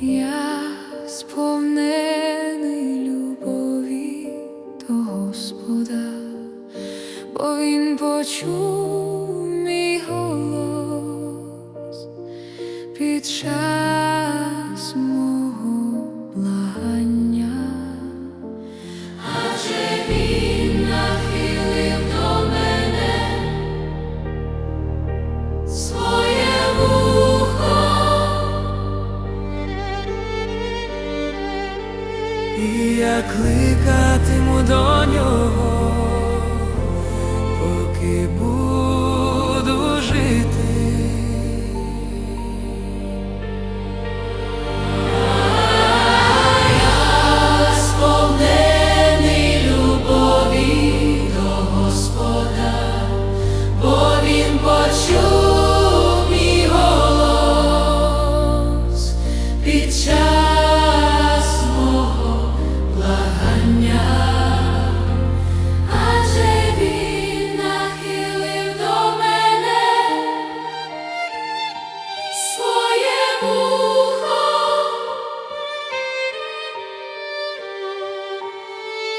Я сповнений любові Господа, бо Він почув під час мого. і я кликатиму до нього, поки буду.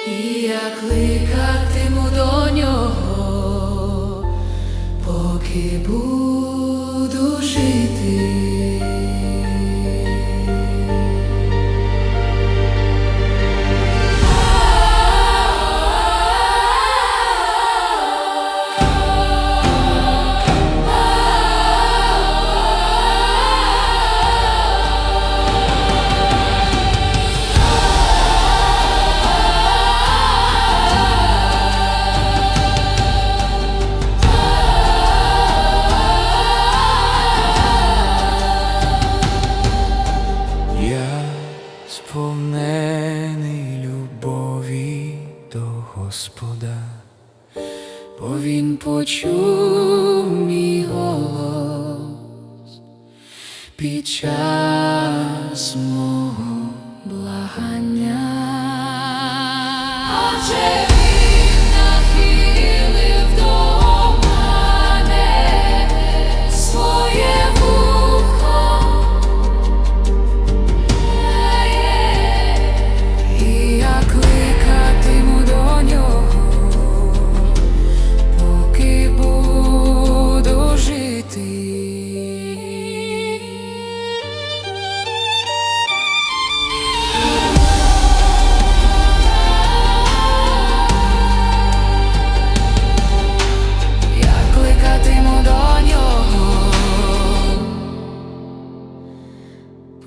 і я кликатиму до нього. сповнений любові до Господа, бо Він почув мій голос під час мого благання.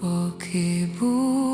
поки був.